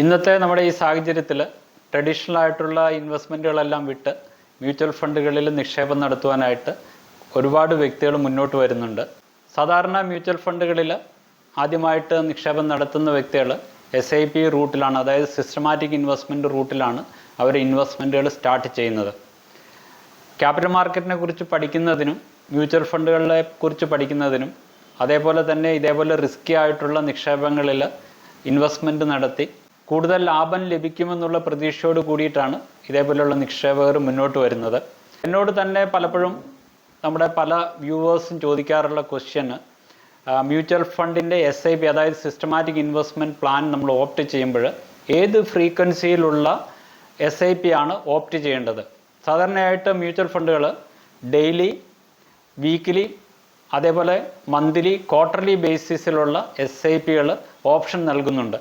ഇന്നത്തെ നമ്മുടെ ഈ സാഹചര്യത്തിൽ ട്രഡീഷണൽ ആയിട്ടുള്ള ഇൻവെസ്റ്റ്മെന്റുകളെല്ലാം വിട്ട് മ്യൂച്വൽ ഫണ്ടുകളിൽ നിക്ഷേപം നടത്തുവാനായിട്ട് ഒരുപാട് വ്യക്തികൾ മുന്നോട്ട് വരുന്നുണ്ട്. സാധാരണ മ്യൂച്വൽ ഫണ്ടുകളിൽ ആദ്യമായിട്ട് നിക്ഷേപം നടത്തുന്ന വ്യക്തികൾ എസ് ഐ പി റൂട്ടിലാണ് അതായത് സിസ്റ്റമാറ്റിക് ഇൻവെസ്റ്റ്മെന്റ് റൂട്ടിലാണ് അവർ ഇൻവെസ്റ്റ്മെന്റുകൾ സ്റ്റാർട്ട് ചെയ്യുന്നത്. ക്യാപിറ്റൽ മാർക്കറ്റിനെ കുറിച്ച് പഠിക്കുന്നതിനും മ്യൂച്വൽ ഫണ്ടുകളെ കുറിച്ച് പഠിക്കുന്നതിനും അതേപോലെ തന്നെ ഇതേപോലെ റിസ്കി ആയിട്ടുള്ള നിക്ഷേപങ്ങളിൽ ഇൻവെസ്റ്റ്മെന്റ് നടത്തി കൂടുതൽ ലാഭം ലഭിക്കുമെന്നുള്ള പ്രതീക്ഷയോട് കൂടിയിട്ടാണ് ഇതേപോലെയുള്ള നിക്ഷേപകർ മുന്നോട്ട് വരുന്നത്. എന്നോട് തന്നെ പലപ്പോഴും നമ്മുടെ പല വ്യൂവേഴ്സും ചോദിക്കാറുള്ള ക്വസ്റ്റ്യന് മ്യൂച്വൽ ഫണ്ടിന്റെ എസ് ഐ പി അതായത് സിസ്റ്റമാറ്റിക് ഇൻവെസ്റ്റ്മെന്റ് പ്ലാൻ നമ്മൾ ഓപ്റ്റ് ചെയ്യുമ്പോൾ ഏത് ഫ്രീക്വൻസിയിലുള്ള എസ് ഐ പി ആണ് ഓപ്റ്റ് ചെയ്യേണ്ടത്? സാധാരണയായിട്ട് മ്യൂച്വൽ ഫണ്ടുകൾ ഡെയിലി വീക്കിലി അതേപോലെ മന്ത്ലി ക്വാർട്ടർലി ബേസിസിലുള്ള എസ് ഐ പികൾ ഓപ്ഷൻ നൽകുന്നുണ്ട്.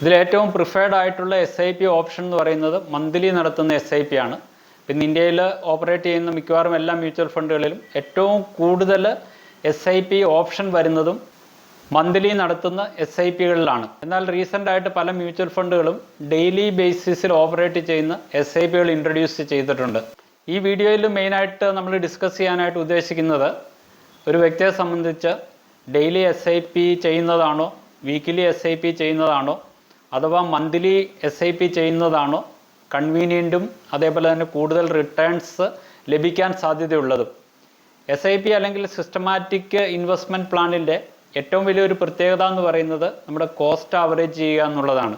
ഇതിൽ ഏറ്റവും പ്രിഫേർഡ് ആയിട്ടുള്ള എസ് ഐ പി ഓപ്ഷൻ എന്ന് പറയുന്നത് മന്ത്ലി നടത്തുന്ന എസ് ഐ പി ആണ്. പിന്നെ ഇന്ത്യയിൽ ഓപ്പറേറ്റ് ചെയ്യുന്ന മിക്കവാറും എല്ലാ മ്യൂച്വൽ ഫണ്ടുകളിലും ഏറ്റവും കൂടുതൽ എസ് ഐ പി ഓപ്ഷൻ വരുന്നതും മന്ത്ലി നടത്തുന്ന എസ് ഐ പികളിലാണ് എന്നാൽ റീസെന്റ് ആയിട്ട് പല മ്യൂച്വൽ ഫണ്ടുകളും ഡെയിലി ബേസിസിൽ ഓപ്പറേറ്റ് ചെയ്യുന്ന എസ് ഐ പികൾ ഇൻട്രൊഡ്യൂസ് ചെയ്തിട്ടുണ്ട്. ഈ വീഡിയോയിൽ മെയിനായിട്ട് നമ്മൾ ഡിസ്കസ് ചെയ്യാനായിട്ട് ഉദ്ദേശിക്കുന്നത് ഒരു വ്യക്തിയെ സംബന്ധിച്ച് ഡെയിലി എസ് ഐ പി ചെയ്യുന്നതാണോ വീക്കിലി എസ് ഐ പി ചെയ്യുന്നതാണോ അഥവാ മന്ത്ലി എസ് ഐ പി ചെയ്യുന്നതാണോ കൺവീനിയന്റും അതേപോലെ തന്നെ കൂടുതൽ റിട്ടേൺസ് ലഭിക്കാൻ സാധ്യതയുള്ളതും. എസ് ഐ പി അല്ലെങ്കിൽ സിസ്റ്റമാറ്റിക് ഇൻവെസ്റ്റ്മെന്റ് പ്ലാനിന്റെ ഏറ്റവും വലിയൊരു പ്രത്യേകത എന്ന് പറയുന്നത് നമ്മുടെ കോസ്റ്റ് ആവറേജ് ചെയ്യുക എന്നുള്ളതാണ്.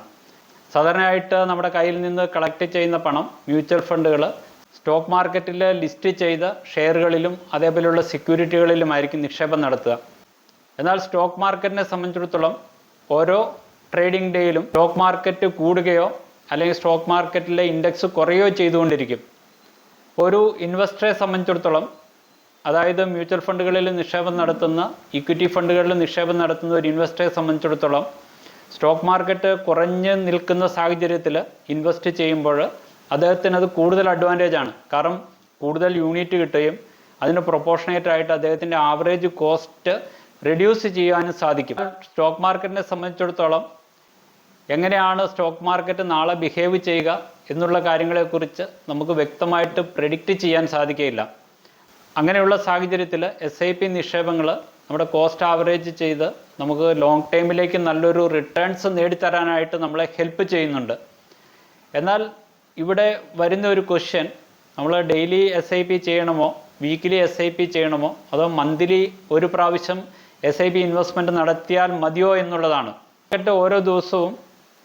സാധാരണയായിട്ട് നമ്മുടെ കയ്യിൽ നിന്ന് കളക്ട് ചെയ്യുന്ന പണം മ്യൂച്വൽ ഫണ്ടുകൾ സ്റ്റോക്ക് മാർക്കറ്റിൽ ലിസ്റ്റ് ചെയ്ത ഷെയറുകളിലും അതേപോലെയുള്ള സെക്യൂരിറ്റികളിലുമായിരിക്കും നിക്ഷേപം നടത്തുക. എന്നാൽ സ്റ്റോക്ക് മാർക്കറ്റിനെ സംബന്ധിച്ചിടത്തോളം ഓരോ ട്രേഡിംഗ് ഡേയിലും സ്റ്റോക്ക് മാർക്കറ്റ് കൂടുകയോ അല്ലെങ്കിൽ സ്റ്റോക്ക് മാർക്കറ്റിലെ ഇൻഡെക്സ് കുറയുകയോ ചെയ്തുകൊണ്ടിരിക്കും. ഒരു ഇൻവെസ്റ്ററെ സംബന്ധിച്ചിടത്തോളം അതായത് മ്യൂച്വൽ ഫണ്ടുകളിൽ നിക്ഷേപം നടത്തുന്ന ഇക്വിറ്റി ഫണ്ടുകളിൽ നിക്ഷേപം നടത്തുന്ന ഒരു ഇൻവെസ്റ്ററെ സംബന്ധിച്ചിടത്തോളം സ്റ്റോക്ക് മാർക്കറ്റ് കുറഞ്ഞ് നിൽക്കുന്ന സാഹചര്യത്തിൽ ഇൻവെസ്റ്റ് ചെയ്യുമ്പോൾ അദ്ദേഹത്തിന് അത് കൂടുതൽ അഡ്വാന്റേജ് ആണ്. കാരണം കൂടുതൽ യൂണിറ്റ് കിട്ടുകയും അതിന് പ്രൊപ്പോർഷണേറ്റ് ആയിട്ട് അദ്ദേഹത്തിന്റെ ആവറേജ് കോസ്റ്റ് റെഡ്യൂസ് ചെയ്യാനും സാധിക്കും. സ്റ്റോക്ക് മാർക്കറ്റിനെ സംബന്ധിച്ചിടത്തോളം എങ്ങനെയാണ് സ്റ്റോക്ക് മാർക്കറ്റ് നാളെ ബിഹേവ് ചെയ്യുക എന്നുള്ള കാര്യങ്ങളെക്കുറിച്ച് നമുക്ക് വ്യക്തമായിട്ട് പ്രെഡിക്റ്റ് ചെയ്യാൻ സാധിക്കുകയില്ല. അങ്ങനെയുള്ള സാഹചര്യത്തിൽ എസ് ഐ പി നിക്ഷേപങ്ങൾ നമ്മുടെ കോസ്റ്റ് ആവറേജ് ചെയ്ത് നമുക്ക് ലോങ് ടൈമിലേക്ക് നല്ലൊരു റിട്ടേൺസ് നേടിത്തരാനായിട്ട് നമ്മളെ ഹെൽപ്പ് ചെയ്യുന്നുണ്ട്. എന്നാൽ ഇവിടെ വരുന്ന ഒരു ക്വസ്റ്റ്യൻ നമ്മൾ ഡെയിലി എസ് ഐ പി ചെയ്യണമോ വീക്കിലി എസ് ഐ പി ചെയ്യണമോ അതോ മന്ത്ലി ഒരു പ്രാവശ്യം എസ് ഐ പി ഇൻവെസ്റ്റ്മെന്റ് നടത്തിയാൽ മതിയോ എന്നുള്ളതാണ്. ഓരോ ദിവസവും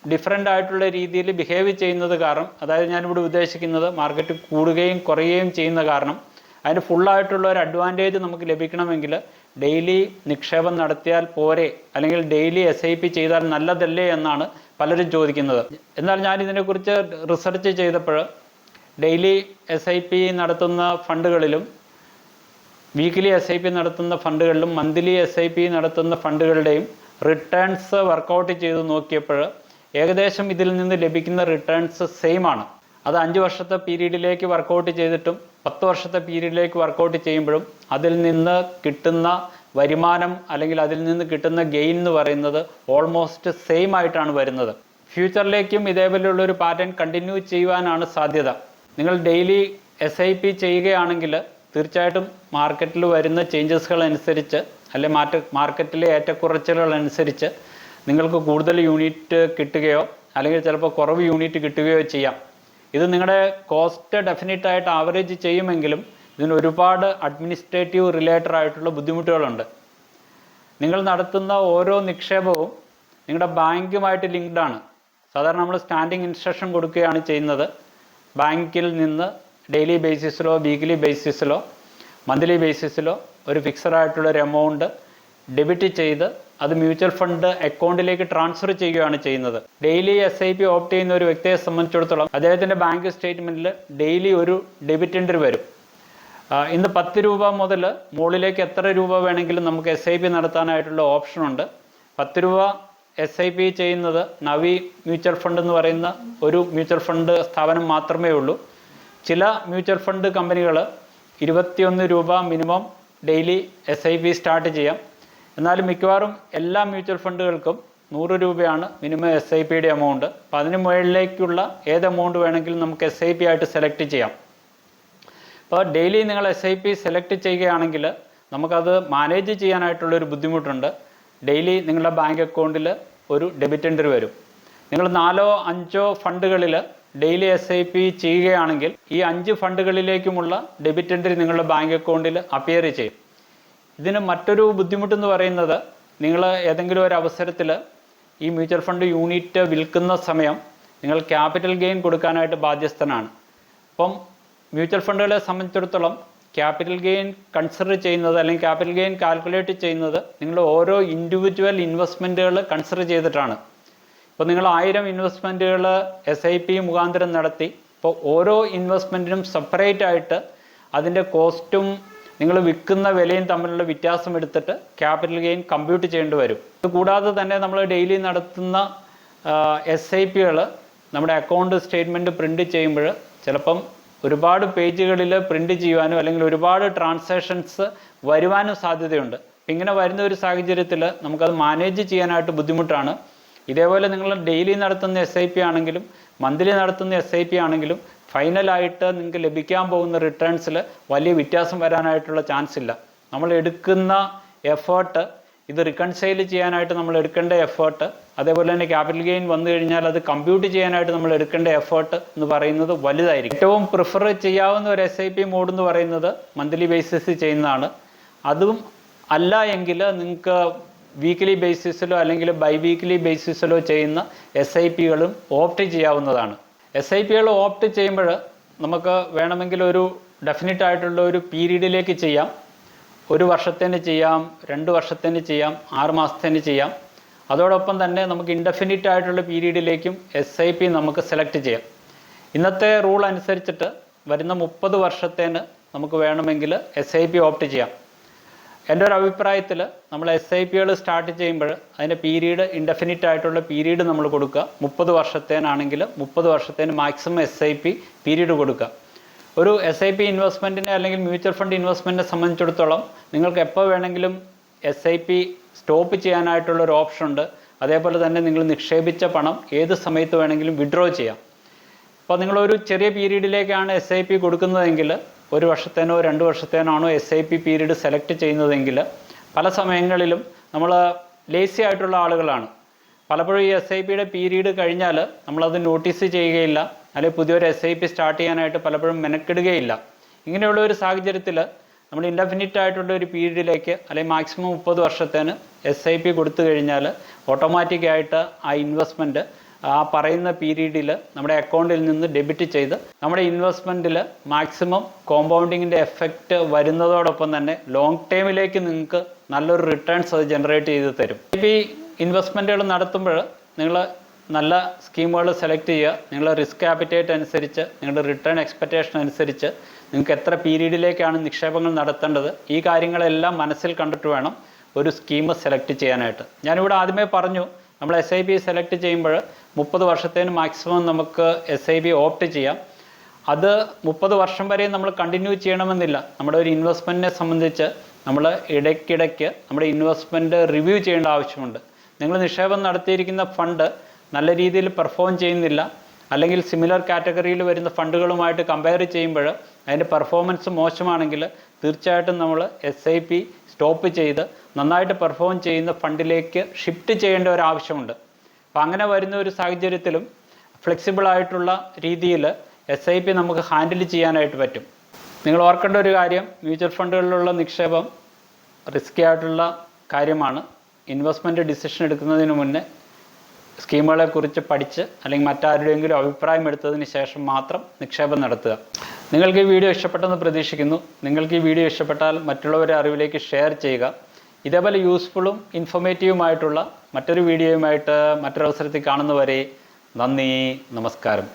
ഡിഫറെന്റ് ആയിട്ടുള്ള രീതിയിൽ ബിഹേവ് ചെയ്യുന്നത് കാരണം അതായത് ഞാനിവിടെ ഉദ്ദേശിക്കുന്നത് മാർക്കറ്റ് കൂടുകയും കുറയുകയും ചെയ്യുന്ന കാരണം അതിന് ഫുള്ളായിട്ടുള്ള ഒരു അഡ്വാന്റേജ് നമുക്ക് ലഭിക്കണമെങ്കിൽ ഡെയിലി നിക്ഷേപം നടത്തിയാൽ പോരെ അല്ലെങ്കിൽ ഡെയിലി എസ് ഐ പി ചെയ്താൽ നല്ലതല്ലേ എന്നാണ് പലരും ചോദിക്കുന്നത്. എന്നാൽ ഞാൻ ഇതിനെക്കുറിച്ച് റിസർച്ച് ചെയ്തപ്പോൾ ഡെയിലി എസ് ഐ പി നടത്തുന്ന ഫണ്ടുകളിലും വീക്കിലി എസ് ഐ പി നടത്തുന്ന ഫണ്ടുകളിലും മന്ത്ലി എസ് ഐ പി നടത്തുന്ന ഫണ്ടുകളുടെയും റിട്ടേൺസ് വർക്കൗട്ട് ചെയ്ത് നോക്കിയപ്പോൾ ഏകദേശം ഇതിൽ നിന്ന് ലഭിക്കുന്ന റിട്ടേൺസ് സെയിം ആണ്. അത് അഞ്ച് വർഷത്തെ പീരീഡിലേക്ക് വർക്കൗട്ട് ചെയ്തിട്ടും പത്ത് വർഷത്തെ പീരീഡിലേക്ക് വർക്കൗട്ട് ചെയ്യുമ്പോഴും അതിൽ നിന്ന് കിട്ടുന്ന വരുമാനം അല്ലെങ്കിൽ അതിൽ നിന്ന് കിട്ടുന്ന ഗെയിൻ എന്ന് പറയുന്നത് ഓൾമോസ്റ്റ് സെയിം ആയിട്ടാണ് വരുന്നത്. ഫ്യൂച്ചറിലേക്കും ഇതേപോലെയുള്ള ഒരു പാറ്റേൺ കണ്ടിന്യൂ ചെയ്യുവാനാണ് സാധ്യത. നിങ്ങൾ ഡെയിലി എസ് ഐ പി ചെയ്യുകയാണെങ്കിൽ തീർച്ചയായിട്ടും മാർക്കറ്റിൽ വരുന്ന ചേഞ്ചസുകൾ അനുസരിച്ച് അല്ലെ മാറ്റ മാർക്കറ്റിലെ ഏറ്റക്കുറച്ചിലുകൾ അനുസരിച്ച് നിങ്ങൾക്ക് കൂടുതൽ യൂണിറ്റ് കിട്ടുകയോ അല്ലെങ്കിൽ ചിലപ്പോൾ കുറവ് യൂണിറ്റ് കിട്ടുകയോ ചെയ്യാം. ഇത് നിങ്ങളുടെ കോസ്റ്റ് ഡെഫിനറ്റ് ആയിട്ട് ആവറേജ് ചെയ്യുമെങ്കിലും ഇതിന് ഒരുപാട് അഡ്മിനിസ്ട്രേറ്റീവ് റിലേറ്റഡ് ആയിട്ടുള്ള ബുദ്ധിമുട്ടുകളുണ്ട്. നിങ്ങൾ നടത്തുന്ന ഓരോ നിക്ഷേപവും നിങ്ങളുടെ ബാങ്കുമായിട്ട് ലിങ്ക്ഡ് ആണ്. സാധാരണ നമ്മൾ സ്റ്റാൻഡിങ് ഇൻസ്ട്രക്ഷൻ കൊടുക്കുകയാണ് ചെയ്യുന്നത്. ബാങ്കിൽ നിന്ന് ഡെയിലി ബേസിസിലോ വീക്ക്ലി ബേസിസിലോ മന്ത്ലി ബേസിസിലോ ഒരു ഫിക്സഡ് ആയിട്ടുള്ള ഒരു എമൗണ്ട് ഡെബിറ്റ് ചെയ്ത് അത് മ്യൂച്വൽ ഫണ്ട് അക്കൗണ്ടിലേക്ക് ട്രാൻസ്ഫർ ചെയ്യുകയാണ് ചെയ്യുന്നത്. Daily S I P opt ചെയ്യുന്ന ഒരു വ്യക്തിയെ സംബന്ധിച്ചിടത്തോളം അദ്ദേഹത്തിന്റെ ബാങ്ക് സ്റ്റേറ്റ്മെന്റിൽ ഡെയിലി ഒരു ഡെബിറ്റ് എൻട്രി വരും. ഇന്ന് പത്ത് രൂപ മുതൽ മുകളിലേക്ക് എത്ര രൂപ വേണമെങ്കിലും നമുക്ക് എസ് ഐ പി നടത്താനായിട്ടുള്ള ഓപ്ഷനുണ്ട് പത്ത് രൂപ എസ് ഐ പി ചെയ്യുന്നത് നവി മ്യൂച്വൽ ഫണ്ട് എന്ന് പറയുന്ന ഒരു മ്യൂച്വൽ ഫണ്ട് സ്ഥാപനം മാത്രമേ ഉള്ളൂ. ചില മ്യൂച്വൽ ഫണ്ട് കമ്പനികൾ ഇരുപത്തിയൊന്ന് രൂപ minimum daily S I P start ചെയ്യാം. എന്നാലും മിക്കവാറും എല്ലാ മ്യൂച്വൽ ഫണ്ടുകൾക്കും നൂറ് രൂപയാണ് മിനിമം എസ് ഐ പിയുടെ എമൗണ്ട് അപ്പോൾ അതിന് മുകളിലേക്കുള്ള ഏത് എമൗണ്ട് വേണമെങ്കിലും നമുക്ക് എസ് ഐ പി ആയിട്ട് സെലക്ട് ചെയ്യാം. അപ്പോൾ ഡെയിലി നിങ്ങൾ എസ് ഐ പി സെലക്ട് ചെയ്യുകയാണെങ്കിൽ നമുക്കത് മാനേജ് ചെയ്യാനായിട്ടുള്ളൊരു ബുദ്ധിമുട്ടുണ്ട്. ഡെയിലി നിങ്ങളുടെ ബാങ്ക് അക്കൗണ്ടിൽ ഒരു ഡെബിറ്റ് എൻട്രി വരും. നിങ്ങൾ നാലോ അഞ്ചോ ഫണ്ടുകളിൽ ഡെയിലി എസ് ഐ പി ചെയ്യുകയാണെങ്കിൽ ഈ അഞ്ച് ഫണ്ടുകളിലേക്കുമുള്ള ഡെബിറ്റ് എൻട്രി നിങ്ങളുടെ ബാങ്ക് അക്കൗണ്ടിൽ അപ്പിയർ ചെയ്യും. ഇതിന് മറ്റൊരു ബുദ്ധിമുട്ടെന്ന് പറയുന്നത് നിങ്ങൾ ഏതെങ്കിലും ഒരു അവസരത്തിൽ ഈ മ്യൂച്വൽ ഫണ്ട് യൂണിറ്റ് വിൽക്കുന്ന സമയം നിങ്ങൾ ക്യാപിറ്റൽ ഗെയിൻ കൊടുക്കാനായിട്ട് ബാധ്യസ്ഥനാണ്. അപ്പം മ്യൂച്വൽ ഫണ്ടുകളെ സംബന്ധിച്ചിടത്തോളം ക്യാപിറ്റൽ ഗെയിൻ കൺസിഡർ ചെയ്യുന്നത് അല്ലെങ്കിൽ ക്യാപിറ്റൽ ഗെയിൻ കാൽക്കുലേറ്റ് ചെയ്യുന്നത് നിങ്ങൾ ഓരോ ഇൻഡിവിജ്വൽ ഇൻവെസ്റ്റ്മെന്റുകൾ കൺസിഡർ ചെയ്തിട്ടാണ്. ഇപ്പോൾ നിങ്ങൾ ആയിരം ഇൻവെസ്റ്റ്മെന്റുകൾ എസ് ഐ പി മുഖാന്തരം നടത്തി ഇപ്പോൾ ഓരോ ഇൻവെസ്റ്റ്മെന്റിനും സെപ്പറേറ്റ് ആയിട്ട് അതിന്റെ കോസ്റ്റും നിങ്ങൾ വിൽക്കുന്ന വിലയും തമ്മിലുള്ള വ്യത്യാസം എടുത്തിട്ട് ക്യാപിറ്റൽ ഗെയിൻ കമ്പ്യൂട്ട് ചെയ്യേണ്ടി വരും. ഇത് കൂടാതെ തന്നെ നമ്മൾ ഡെയിലി നടത്തുന്ന എസ് ഐ പികൾ നമ്മുടെ അക്കൗണ്ട് സ്റ്റേറ്റ്മെന്റ് പ്രിന്റ് ചെയ്യുമ്പോൾ ചിലപ്പം ഒരുപാട് പേജുകളിൽ പ്രിന്റ് ചെയ്യുവാനും അല്ലെങ്കിൽ ഒരുപാട് ട്രാൻസാക്ഷൻസ് വരുവാനും സാധ്യതയുണ്ട്. ഇങ്ങനെ വരുന്ന ഒരു സാഹചര്യത്തിൽ നമുക്കത് മാനേജ് ചെയ്യാനായിട്ട് ബുദ്ധിമുട്ടാണ്. ഇതേപോലെ നിങ്ങൾ ഡെയിലി നടത്തുന്ന എസ് ഐ പി ആണെങ്കിലും മന്ത്ലി നടത്തുന്ന എസ് ഐ പി ആണെങ്കിലും ഫൈനലായിട്ട് നിങ്ങൾക്ക് ലഭിക്കാൻ പോകുന്ന റിട്ടേൺസിൽ വലിയ വ്യത്യാസം വരാനായിട്ടുള്ള ചാൻസ് ഇല്ല. നമ്മൾ എടുക്കുന്ന എഫേർട്ട് ഇത് റിക്കൺസൈൽ ചെയ്യാനായിട്ട് നമ്മൾ എടുക്കേണ്ട എഫേർട്ട് അതേപോലെ തന്നെ ക്യാപിറ്റൽ ഗെയിൻ വന്നു കഴിഞ്ഞാൽ അത് കമ്പ്യൂട്ട് ചെയ്യാനായിട്ട് നമ്മൾ എടുക്കേണ്ട എഫേർട്ട് എന്ന് പറയുന്നത് വലുതായിരിക്കും. ഏറ്റവും പ്രിഫർ ചെയ്യാവുന്ന ഒരു എസ് ഐ പി മോഡ് എന്ന് പറയുന്നത് മന്ത്ലി ബേസിസിൽ ചെയ്യുന്നതാണ്. അതും അല്ല എങ്കിൽ നിങ്ങൾക്ക് വീക്ക്ലി ബേസിസിലോ അല്ലെങ്കിൽ ബൈ വീക്ക്ലി ബേസിസിലോ ചെയ്യുന്ന എസ് ഐ പികളും ഓപ്റ്റ് ചെയ്യാവുന്നതാണ്. എസ് ഐ പികൾ ഓപ്റ്റ് ചെയ്യുമ്പോൾ നമുക്ക് വേണമെങ്കിൽ ഒരു ഡെഫിനറ്റ് ആയിട്ടുള്ള ഒരു പീരീഡിലേക്ക് ചെയ്യാം. ഒരു വർഷത്തിന് ചെയ്യാം രണ്ട് വർഷത്തിന് ചെയ്യാം ആറ് മാസത്തിന് ചെയ്യാം. അതോടൊപ്പം തന്നെ നമുക്ക് ഇൻഡെഫിനിറ്റ് ആയിട്ടുള്ള പീരീഡിലേക്കും എസ് ഐ പി നമുക്ക് സെലക്ട് ചെയ്യാം. ഇന്നത്തെ റൂൾ അനുസരിച്ചിട്ട് വരുന്ന മുപ്പത് വർഷത്തേന് നമുക്ക് വേണമെങ്കിൽ എസ് ഐ പി ഓപ്റ്റ് ചെയ്യാം. എന്റെ ഒരു അഭിപ്രായത്തിൽ നമ്മൾ എസ് ഐ പികൾ സ്റ്റാർട്ട് ചെയ്യുമ്പോൾ അതിന്റെ പീരീഡ് ഇൻഡെഫിനിറ്റ് ആയിട്ടുള്ള പീരീഡ് നമ്മൾ കൊടുക്കുക. മുപ്പത് വർഷത്തേനാണെങ്കിൽ മുപ്പത് വർഷത്തേന് maximum S I P period കൊടുക്കുക. ഒരു എസ് ഐ പി ഇൻവെസ്റ്റ്മെന്റിനെ അല്ലെങ്കിൽ മ്യൂച്വൽ ഫണ്ട് ഇൻവെസ്റ്റ്മെന്റിനെ സംബന്ധിച്ചിടത്തോളം നിങ്ങൾക്ക് എപ്പോൾ വേണമെങ്കിലും എസ് ഐ പി സ്റ്റോപ്പ് ചെയ്യാനായിട്ടുള്ള ഒരു ഓപ്ഷൻ ഉണ്ട്. അതേപോലെ തന്നെ നിങ്ങൾ നിക്ഷേപിച്ച പണം ഏത് സമയത്ത് വേണമെങ്കിലും വിഡ്രോ ചെയ്യാം. അപ്പോൾ നിങ്ങളൊരു ചെറിയ പീരീഡിലേക്കാണ് എസ് ഐ പി കൊടുക്കുന്നതെങ്കിൽ ഒരു വർഷത്തേനോ രണ്ട് വർഷത്തേനാണോ S I P period select ചെയ്യുന്നതെങ്കിൽ പല സമയങ്ങളിലും നമ്മൾ ലേസി ആയിട്ടുള്ള ആളുകളാണ്. പലപ്പോഴും ഈ എസ് ഐ പിയുടെ പീരീഡ് കഴിഞ്ഞാൽ നമ്മളത് നോട്ടീസ് ചെയ്യുകയില്ല. അല്ലെങ്കിൽ പുതിയൊരു എസ് ഐ പി സ്റ്റാർട്ട് ചെയ്യാനായിട്ട് പലപ്പോഴും മെനക്കെടുകയില്ല. ഇങ്ങനെയുള്ള ഒരു സാഹചര്യത്തിൽ നമ്മൾ ഇൻഡെഫിനിറ്റ് ആയിട്ടുള്ള ഒരു പീരീഡിലേക്ക് അല്ലെങ്കിൽ മാക്സിമം മുപ്പത് വർഷത്തേന് എസ് ഐ പി കൊടുത്തു കഴിഞ്ഞാൽ ഓട്ടോമാറ്റിക്കായിട്ട് ആ ഇൻവെസ്റ്റ്മെന്റ് ആ പറയുന്ന പീരീഡിൽ നമ്മുടെ അക്കൗണ്ടിൽ നിന്ന് ഡെബിറ്റ് ചെയ്ത് നമ്മുടെ ഇൻവെസ്റ്റ്മെന്റിൽ മാക്സിമം കോമ്പൗണ്ടിങ്ങിന്റെ എഫക്റ്റ് വരുന്നതോടൊപ്പം തന്നെ ലോങ് ടൈമിലേക്ക് നിങ്ങൾക്ക് നല്ലൊരു റിട്ടേൺസ് അത് ജനറേറ്റ് ചെയ്ത് തരും. ഈ ഇൻവെസ്റ്റ്മെന്റുകൾ നടത്തുമ്പോൾ നിങ്ങൾ നല്ല സ്കീമുകൾ സെലക്ട് ചെയ്യുക നിങ്ങളുടെ റിസ്ക് ആപ്പിറ്റേറ്റ് അനുസരിച്ച് നിങ്ങളുടെ റിട്ടേൺ എക്സ്പെക്റ്റേഷൻ അനുസരിച്ച് നിങ്ങൾക്ക് എത്ര പീരീഡിലേക്കാണ് നിക്ഷേപങ്ങൾ നടത്തേണ്ടത് ഈ കാര്യങ്ങളെല്ലാം മനസ്സിൽ കണ്ടിട്ട് വേണം ഒരു സ്കീം സെലക്ട് ചെയ്യാനായിട്ട്. ഞാനിവിടെ ആദ്യമേ പറഞ്ഞു നമ്മൾ എസ് ഐ ബി സെലക്ട് ചെയ്യുമ്പോൾ മുപ്പത് വർഷത്തേന് മാക്സിമം നമുക്ക് എസ് ഐ ബി ഓപ്റ്റ് ചെയ്യാം. അത് മുപ്പത് വർഷം വരെയും നമ്മൾ കണ്ടിന്യൂ ചെയ്യണമെന്നില്ല. നമ്മുടെ ഒരു ഇൻവെസ്റ്റ്മെന്റിനെ സംബന്ധിച്ച് നമ്മൾ ഇടയ്ക്കിടയ്ക്ക് നമ്മുടെ ഇൻവെസ്റ്റ്മെന്റ് റിവ്യൂ ചെയ്യേണ്ട ആവശ്യമുണ്ട്. നിങ്ങൾ നിക്ഷേപം നടത്തിയിരിക്കുന്ന ഫണ്ട് നല്ല രീതിയിൽ പെർഫോം ചെയ്യുന്നില്ല. അല്ലെങ്കിൽ സിമിലർ കാറ്റഗറിയിൽ വരുന്ന ഫണ്ടുകളുമായിട്ട് കമ്പയർ ചെയ്യുമ്പോൾ അതിന്റെ പെർഫോമൻസ് മോശമാണെങ്കിൽ തീർച്ചയായിട്ടും നമ്മൾ എസ് സ്റ്റോപ്പ് ചെയ്ത് നന്നായിട്ട് പെർഫോം ചെയ്യുന്ന ഫണ്ടിലേക്ക് ഷിഫ്റ്റ് ചെയ്യേണ്ട ഒരു ആവശ്യമുണ്ട്. അപ്പോൾ അങ്ങനെ വരുന്ന ഒരു സാഹചര്യത്തിലും ഫ്ലെക്സിബിൾ ആയിട്ടുള്ള രീതിയിൽ എസ് ഐ പി നമുക്ക് ഹാൻഡിൽ ചെയ്യാനായിട്ട് പറ്റും. നിങ്ങൾ ഓർക്കേണ്ട ഒരു കാര്യം മ്യൂച്വൽ ഫണ്ടുകളിലുള്ള നിക്ഷേപം റിസ്കി ആയിട്ടുള്ള കാര്യമാണ്. ഇൻവെസ്റ്റ്മെന്റ് ഡിസിഷൻ എടുക്കുന്നതിന് മുന്നേ സ്കീമുകളെക്കുറിച്ച് പഠിച്ച് അല്ലെങ്കിൽ മറ്റാരുടെയെങ്കിലും അഭിപ്രായം എടുത്തതിന് ശേഷം മാത്രം നിക്ഷേപം നടത്തുക. നിങ്ങൾക്ക് ഈ വീഡിയോ ഇഷ്ടപ്പെട്ടെന്ന് പ്രതീക്ഷിക്കുന്നു. നിങ്ങൾക്ക് ഈ വീഡിയോ ഇഷ്ടപ്പെട്ടാൽ മറ്റുള്ളവരെ അറിവിലേക്ക് ഷെയർ ചെയ്യുക. ഇതേപോലെ യൂസ്ഫുള്ളും ഇൻഫോർമേറ്റീവുമായിട്ടുള്ള മറ്റൊരു വീഡിയോയുമായിട്ട് മറ്റൊരവസരത്തിൽ കാണുന്നവരെ നന്ദി നമസ്കാരം.